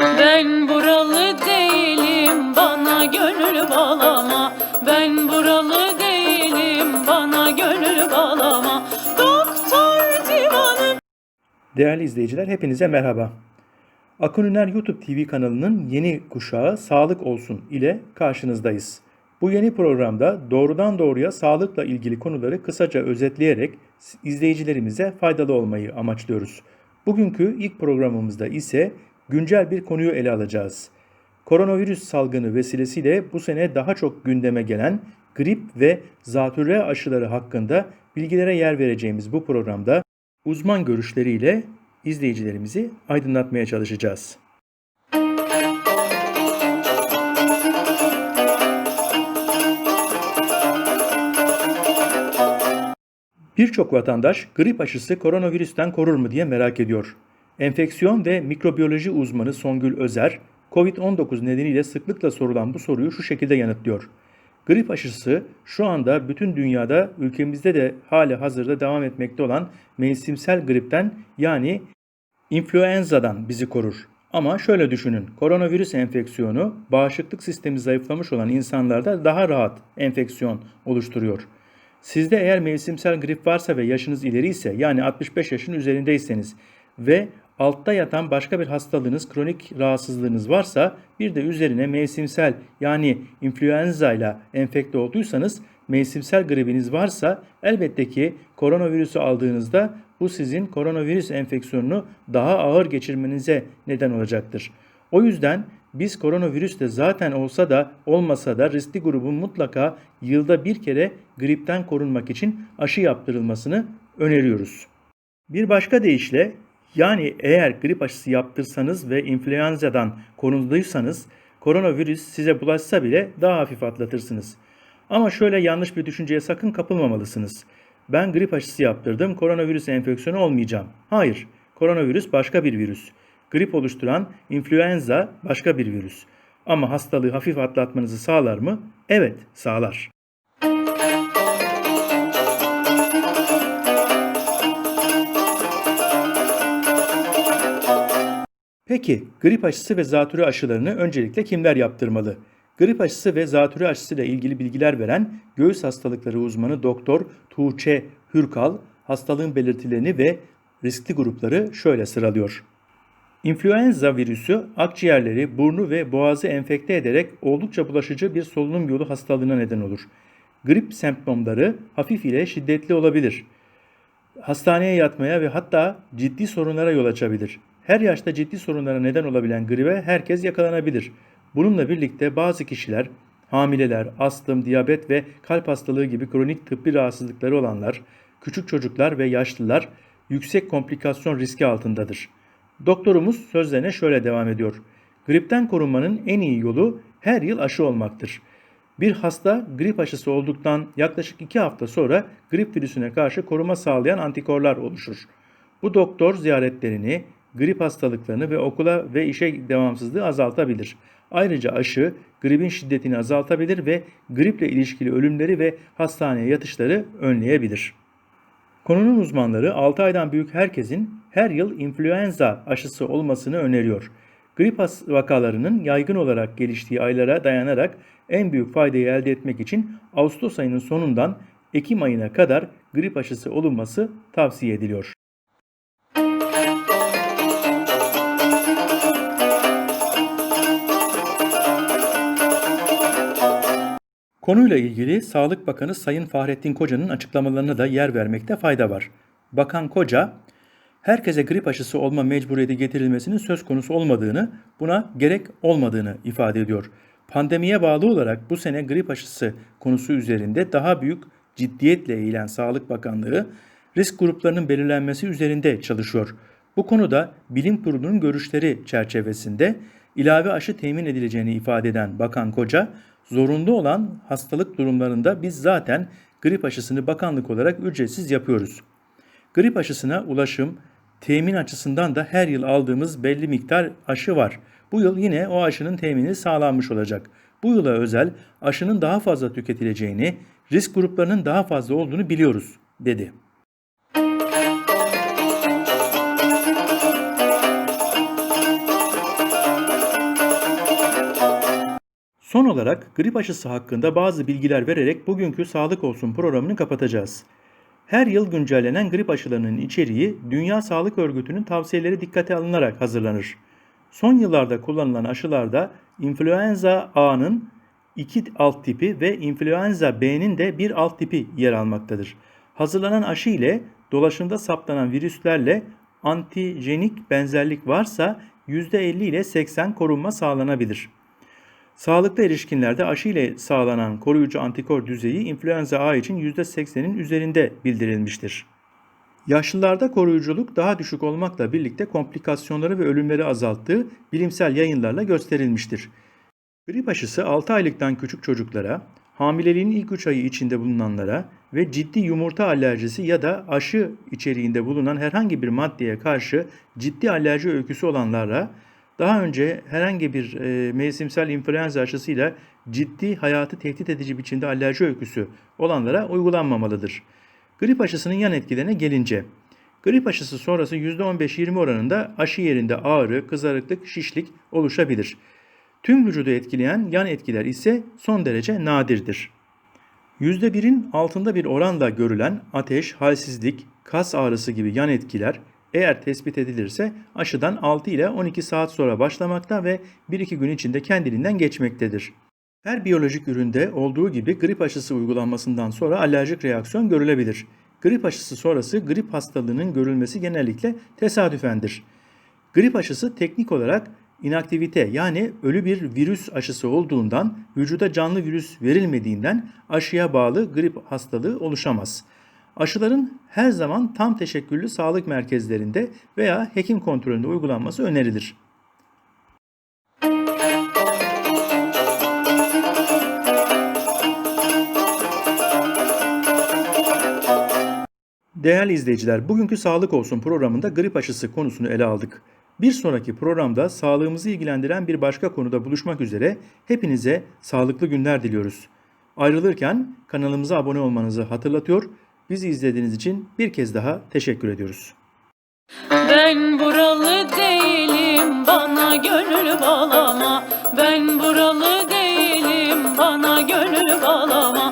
Ben buralı değilim bana gönül bağlama Ben buralı değilim bana gönül bağlama Doktor divanım Değerli izleyiciler hepinize merhaba. Akın Üner YouTube TV kanalının yeni kuşağı Sağlık Olsun ile karşınızdayız. Bu yeni programda doğrudan doğruya sağlıkla ilgili konuları kısaca özetleyerek izleyicilerimize faydalı olmayı amaçlıyoruz. Bugünkü ilk programımızda ise güncel bir konuyu ele alacağız. Koronavirüs salgını vesilesiyle bu sene daha çok gündeme gelen grip ve zatürre aşıları hakkında bilgilere yer vereceğimiz bu programda uzman görüşleriyle izleyicilerimizi aydınlatmaya çalışacağız. Birçok vatandaş grip aşısı koronavirüsten korur mu diye merak ediyor. Enfeksiyon ve mikrobiyoloji uzmanı Songül Özer, COVID-19 nedeniyle sıklıkla sorulan bu soruyu şu şekilde yanıtlıyor. Grip aşısı şu anda bütün dünyada ülkemizde de hali hazırda devam etmekte olan mevsimsel gripten yani influenza'dan bizi korur. Ama şöyle düşünün, koronavirüs enfeksiyonu bağışıklık sistemi zayıflamış olan insanlarda daha rahat enfeksiyon oluşturuyor. Sizde eğer mevsimsel grip varsa ve yaşınız ileri ise yani 65 yaşın üzerindeyseniz ve altta yatan başka bir hastalığınız, kronik rahatsızlığınız varsa bir de üzerine mevsimsel yani influenza ile enfekte olduysanız mevsimsel gribiniz varsa elbette ki koronavirüsü aldığınızda bu sizin koronavirüs enfeksiyonunu daha ağır geçirmenize neden olacaktır. O yüzden biz koronavirüs de zaten olsa da olmasa da riskli grubun mutlaka yılda bir kere gripten korunmak için aşı yaptırılmasını öneriyoruz. Bir başka deyişle yani eğer grip aşısı yaptırsanız ve influenza'dan korulduysanız koronavirüs size bulaşsa bile daha hafif atlatırsınız. Ama şöyle yanlış bir düşünceye sakın kapılmamalısınız. Ben grip aşısı yaptırdım, koronavirüs enfeksiyonu olmayacağım. Hayır, koronavirüs başka bir virüs. Grip oluşturan influenza başka bir virüs. Ama hastalığı hafif atlatmanızı sağlar mı? Evet, sağlar. Peki grip aşısı ve zatürre aşılarını öncelikle kimler yaptırmalı? Grip aşısı ve zatürre aşısı ile ilgili bilgiler veren göğüs hastalıkları uzmanı Doktor Tuğçe Hürkal hastalığın belirtilerini ve riskli grupları şöyle sıralıyor. İnfluenza virüsü akciğerleri, burnu ve boğazı enfekte ederek oldukça bulaşıcı bir solunum yolu hastalığına neden olur. Grip semptomları hafif ile şiddetli olabilir. Hastaneye yatmaya ve hatta ciddi sorunlara yol açabilir. Her yaşta ciddi sorunlara neden olabilen gribe herkes yakalanabilir. Bununla birlikte bazı kişiler, hamileler, astım, diyabet ve kalp hastalığı gibi kronik tıbbi rahatsızlıkları olanlar, küçük çocuklar ve yaşlılar yüksek komplikasyon riski altındadır. Doktorumuz sözlerine şöyle devam ediyor. Gripten korunmanın en iyi yolu her yıl aşı olmaktır. Bir hasta grip aşısı olduktan yaklaşık 2 hafta sonra grip virüsüne karşı koruma sağlayan antikorlar oluşur. Bu doktor ziyaretlerini, grip hastalıklarını ve okula ve işe devamsızlığı azaltabilir. Ayrıca aşı gripin şiddetini azaltabilir ve griple ilişkili ölümleri ve hastaneye yatışları önleyebilir. Konunun uzmanları 6 aydan büyük herkesin her yıl influenza aşısı olmasını öneriyor. Grip vakalarının yaygın olarak geliştiği aylara dayanarak en büyük faydayı elde etmek için Ağustos ayının sonundan Ekim ayına kadar grip aşısı olunması tavsiye ediliyor. Konuyla ilgili Sağlık Bakanı Sayın Fahrettin Koca'nın açıklamalarına da yer vermekte fayda var. Bakan Koca, herkese grip aşısı olma mecburiyeti getirilmesinin söz konusu olmadığını, buna gerek olmadığını ifade ediyor. Pandemiye bağlı olarak bu sene grip aşısı konusu üzerinde daha büyük ciddiyetle eğilen Sağlık Bakanlığı, risk gruplarının belirlenmesi üzerinde çalışıyor. Bu konuda bilim kurulunun görüşleri çerçevesinde ilave aşı temin edileceğini ifade eden Bakan Koca, zorunlu olan hastalık durumlarında biz zaten grip aşısını bakanlık olarak ücretsiz yapıyoruz. Grip aşısına ulaşım, temin açısından da her yıl aldığımız belli miktar aşı var. Bu yıl yine o aşının temini sağlanmış olacak. Bu yıla özel aşının daha fazla tüketileceğini, risk gruplarının daha fazla olduğunu biliyoruz, dedi. Son olarak grip aşısı hakkında bazı bilgiler vererek bugünkü Sağlık Olsun programını kapatacağız. Her yıl güncellenen grip aşılarının içeriği Dünya Sağlık Örgütü'nün tavsiyeleri dikkate alınarak hazırlanır. Son yıllarda kullanılan aşılarda influenza A'nın iki alt tipi ve influenza B'nin de bir alt tipi yer almaktadır. Hazırlanan aşı ile dolaşımda saptanan virüslerle antijenik benzerlik varsa %50 ile 80 korunma sağlanabilir. Sağlıklı erişkinlerde aşı ile sağlanan koruyucu antikor düzeyi influenza A için %80'in üzerinde bildirilmiştir. Yaşlılarda koruyuculuk daha düşük olmakla birlikte komplikasyonları ve ölümleri azalttığı bilimsel yayınlarla gösterilmiştir. Grip aşısı 6 aylıktan küçük çocuklara, hamileliğin ilk 3 ayı içinde bulunanlara ve ciddi yumurta alerjisi ya da aşı içeriğinde bulunan herhangi bir maddeye karşı ciddi alerji öyküsü olanlara, daha önce herhangi bir e, mevsimsel influenza aşısıyla ciddi hayatı tehdit edici biçimde alerji öyküsü olanlara uygulanmamalıdır. Grip aşısının yan etkilerine gelince, grip aşısı sonrası %15-20 oranında aşı yerinde ağrı, kızarıklık, şişlik oluşabilir. Tüm vücudu etkileyen yan etkiler ise son derece nadirdir. %1'in altında bir oranla görülen ateş, halsizlik, kas ağrısı gibi yan etkiler eğer tespit edilirse aşıdan 6 ile 12 saat sonra başlamakta ve 1-2 gün içinde kendiliğinden geçmektedir. Her biyolojik üründe olduğu gibi grip aşısı uygulanmasından sonra alerjik reaksiyon görülebilir. Grip aşısı sonrası grip hastalığının görülmesi genellikle tesadüfendir. Grip aşısı teknik olarak inaktivite yani ölü bir virüs aşısı olduğundan vücuda canlı virüs verilmediğinden aşıya bağlı grip hastalığı oluşamaz. Aşıların her zaman tam teşekküllü sağlık merkezlerinde veya hekim kontrolünde uygulanması önerilir. Değerli izleyiciler, bugünkü Sağlık Olsun programında grip aşısı konusunu ele aldık. Bir sonraki programda sağlığımızı ilgilendiren bir başka konuda buluşmak üzere hepinize sağlıklı günler diliyoruz. Ayrılırken kanalımıza abone olmanızı hatırlatıyor, Bizi izlediğiniz için bir kez daha teşekkür ediyoruz. Ben buralı değilim bana gönül bağlama Ben buralı değilim bana gönül bağlama